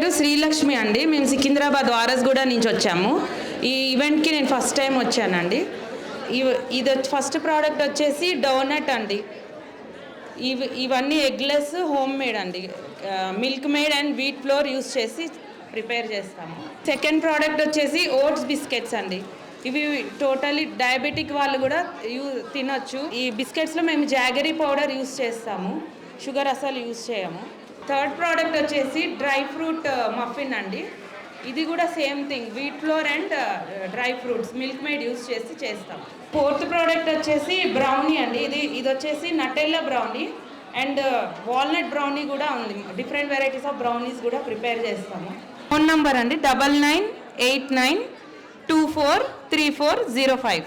పేరు శ్రీలక్ష్మి అండి. మేము సికింద్రాబాద్ వారస్గూడ నుంచి వచ్చాము. ఈ ఈవెంట్కి నేను ఫస్ట్ టైం వచ్చానండి. ఇది వచ్చి- ఫస్ట్ ప్రోడక్ట్ వచ్చేసి డోనట్ అండి. ఇవి ఇవన్నీ ఎగ్లెస్ హోమ్ మేడ్ అండి. Milkmaid and wheat flour use చేసి ప్రిపేర్ చేస్తాము. సెకండ్ ప్రోడక్ట్ వచ్చేసి ఓట్స్ బిస్కెట్స్ అండి. ఇవి టోటలీ డయాబెటిక్ వాళ్ళు కూడా యూ తినొచ్చు. ఈ బిస్కెట్స్లో మేము జాగరీ పౌడర్ యూస్ చేస్తాము. షుగర్ అసలు యూస్ చేయము. థర్డ్ ప్రోడక్ట్ వచ్చేసి డ్రై ఫ్రూట్ uh, మఫిన్ అండి. ఇది కూడా same thing. Wheat flour and uh, dry fruits. Milkmaid use చేసి చేస్తాం. ఫోర్త్ ప్రోడక్ట్ వచ్చేసి బ్రౌనీ అండి. ఇది ఇది వచ్చేసి Nutella brownie and uh, walnut brownie కూడా ఉంది. డిఫరెంట్ వెరైటీస్ ఆఫ్ బ్రౌనీస్ కూడా ప్రిపేర్ చేస్తాము. ఫోన్ నంబర్ అండి double nine eight nine two four three four zero five.